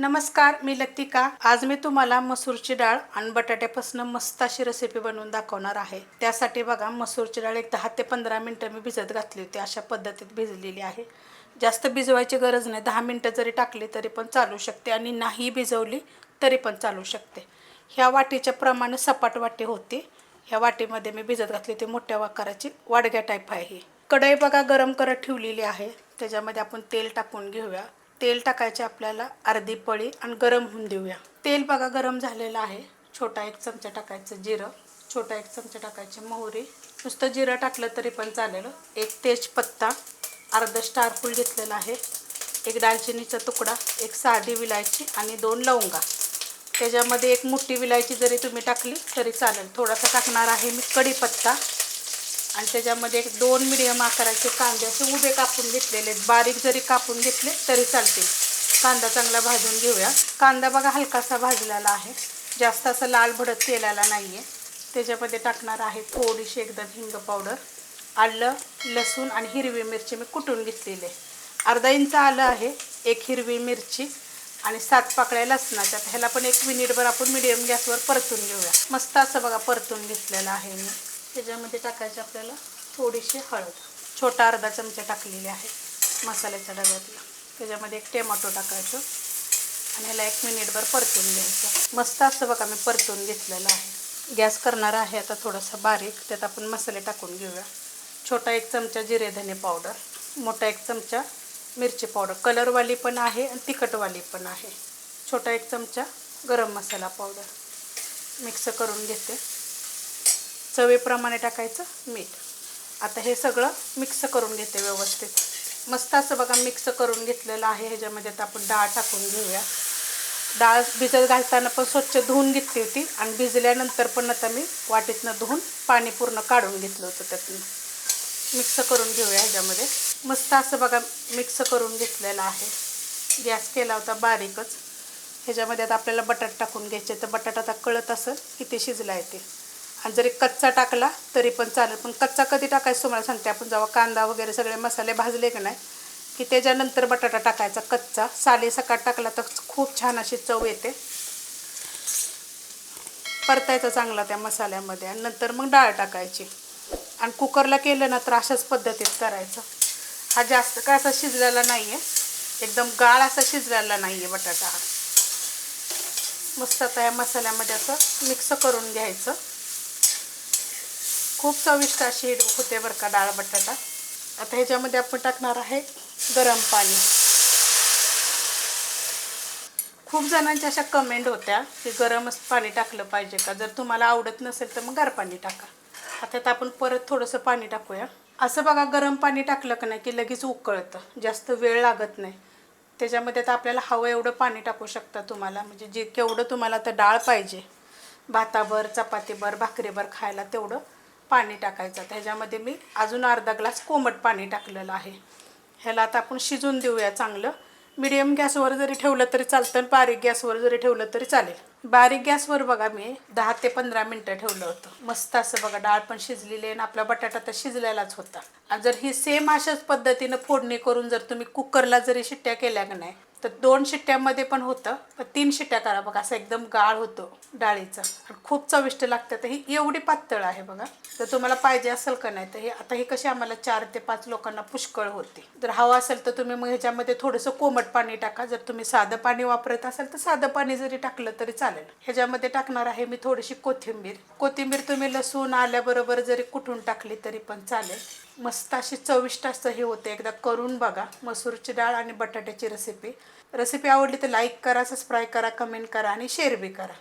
नमस्कार मी लतिका. आज मी तुम्हाला मसूरची डाळ आणि बटाट्यापासून मस्त अशी रेसिपी बनवून दाखवणार आहे. त्यासाठी बघा मसूरची डाळ एक दहा ते पंधरा मिनटं मी भिजत घातली होती. अशा पद्धतीत भिजलेली आहे. जास्त भिजवायची गरज नाही. दहा मिनटं जरी टाकली तरी पण चालू शकते आणि नाही भिजवली तरी पण चालू शकते. ह्या वाटीच्या प्रमाणे सपाट वाटी होती. ह्या वाटीमध्ये मी भिजत घातली ती मोठ्या आकाराची वाडग्या टाईप आहे ही. कढई बघा गरम करत ठेवलेली आहे. त्याच्यामध्ये आपण तेल टाकून घेऊया. तेल टाकायचे आपल्याला अर्धी पळी आणि गरम होऊन देऊया. तेल बघा गरम झालेलं आहे. छोटा एक चमचा टाकायचं जिरं छोटा एक चमचा टाकायचे मोहरी. नुसतं जिरं टाकलं तरी पण चालेल. एक तेजपत्ता अर्धा स्टार फूल घेतलेला आहे. एक दालचिनीचा तुकडा एक साधी विलायची आणि दोन लवंगा. त्याच्यामध्ये एक मोठी विलायची जरी तुम्ही टाकली तरी चालेल. थोडासा टाकणार आहे मी कढीपत्ता. आणि त्याच्यामध्ये एक दोन मिडियम आकाराचे कांदे असे उभे कापून घेतलेले आहेत. बारीक जरी कापून घेतले तरी चालतील. कांदा चांगला भाजून घेऊया. कांदा बघा हलकासा भाजलेला आहे. जास्त असं लाल भडक केलेला नाही आहे त्याच्यामध्ये टाकणार आहे थोडीशी एकदम हिंग पावडर. आलं लसूण आणि हिरवी मिरची मी कुटून घेतलेली आहे. अर्धा इंच आलं आहे एक हिरवी मिरची आणि सात पाकळ्या लसणाच्या ह्याला पण एक मिनिटभर आपण मिडियम गॅसवर परतून घेऊया. मस्त असं बघा परतून घेतलेलं आहे मी. त्याच्यामध्ये टाकायचे आपल्याला थोडीशी हळद. छोटा अर्धा चमचा टाकलेली आहे मसाल्याच्या डब्यातला. त्याच्यामध्ये एक टोमॅटो टाकायचं आणि ह्याला एक मिनिटभर परतून घ्यायचं. मस्त असं बघा मी परतून घेतलेलं आहे. गॅस करणार आहे आता थोडासा बारीक. त्यात आपण मसाले टाकून घेऊया. छोटा एक चमचा जिरे धने पावडर मोठा एक चमचा मिरची पावडर. कलरवाली पण आहे आणि तिखटवाली पण आहे. छोटा एक चमचा गरम मसाला पावडर. मिक्स करून घेते. चवीप्रमाणे टाकायचं मीठ. आता हे सगळं मिक्स करून घेते व्यवस्थित. मस्त असं बघा मिक्स करून घेतलेलं आहे. ह्याच्यामध्ये आता आपण डाळ टाकून घेऊया. डाळ भिजत घालताना पण स्वच्छ धुवून घेतली होती आणि भिजल्यानंतर पण आता मी वाटीतनं धुवून पाणी पूर्ण काढून घेतलं होतं त्यातनं. मिक्स करून घेऊया ह्याच्यामध्ये. मस्त असं बघा मिक्स करून घेतलेलं आहे. गॅस केला होता बारीकच. ह्याच्यामध्ये आता आपल्याला बटाट टाकून घ्यायचे तर बटाटा आता कळत असेल किती शिजला येते आणि जरी कच्चा टाकला तरी पण चालेल. पण कच्चा कधी टाकायचं तुम्हाला सांगते. आपण जेव्हा कांदा वगैरे सगळे मसाले भाजले की नाही की त्याच्यानंतर बटाटा टाकायचा कच्चा. साली सकाळ टाकला तर खूप छान अशी चव येते. परतायचा चांगला त्या मसाल्यामध्ये. आणि नंतर मग डाळ टाकायची. आणि कुकरला केलं ना तर अशाच पद्धतीत करायचं. हा जास्त काय असा शिजलेला नाही आहे एकदम गाळ असा शिजलेला नाही आहे बटाटा हा. मस्त आता या मसाल्यामध्ये असं मिक्स करून घ्यायचं. खूप चविष्ट अशी होते बरं का डाळ बटाटा. आता ह्याच्यामध्ये आपण टाकणार आहे गरम पाणी. खूप जणांच्या अशा कमेंट होत्या की गरमच पाणी टाकलं पाहिजे का? जर तुम्हाला आवडत नसेल तर मग गार पाणी टाका. आता त्यात आपण परत थोडंसं पाणी टाकूया. असं बघा गरम पाणी टाकलं का नाही की लगेच उकळतं. जास्त वेळ लागत नाही. त्याच्यामध्ये तर आपल्याला हवं एवढं पाणी टाकू शकता तुम्हाला. म्हणजे जे केवढं तुम्हाला तर डाळ पाहिजे. भाताभर चपातीभर भाकरीभर खायला तेवढं. पाणी टाकायचं. त्याच्यामध्ये मी अजून अर्धा ग्लास कोमट पाणी टाकलेलं आहे. ह्याला आता आपण शिजून देऊया चांगलं. मिडियम गॅसवर जरी ठेवलं तरी चालतं आणि बारीक गॅसवर जरी ठेवलं तरी चालेल. बारीक गॅसवर बघा मी दहा ते पंधरा मिनटं ठेवलं होतं. मस्त असं बघा डाळ पण शिजलेली आहे आणि आपला बटाटा तर शिजलेलाच होता. जर ही सेम अशाच पद्धतीनं फोडणी करून जर तुम्ही कुकरला जरी शिट्ट्या केल्या का नाही तर दोन शिट्ट्यामध्ये पण होतं पण तीन शिट्ट्या करा बघा असं एकदम गाळ होतो डाळीचं. आणि खूप चविष्ट लागतं तर ही एवढी पातळ आहे बघा. तर तुम्हाला पाहिजे असेल का नाही तर हे आता ही कशी आम्हाला चार ते पाच लोकांना पुष्कळ होते. जर हवं असेल तर तुम्ही मग ह्याच्यामध्ये थोडंसं कोमट पाणी टाका. जर तुम्ही साधं पाणी वापरत असाल तर साधं पाणी जरी टाकलं तरी चालेल. ह्याच्यामध्ये टाकणार आहे मी थोडीशी कोथिंबीर. कोथिंबीर तुम्ही लसूण आल्याबरोबर जरी कुठून टाकली तरी पण चालेल. मस्त अशी चविष्ट असं हे होते. एकदा करून बघा. मसूरची डाळ आणि बटाट्याची रेसिपी रेसिपी आवडली तर लाईक करा सबस्क्राईब करा कमेंट करा आणि शेअर बी करा.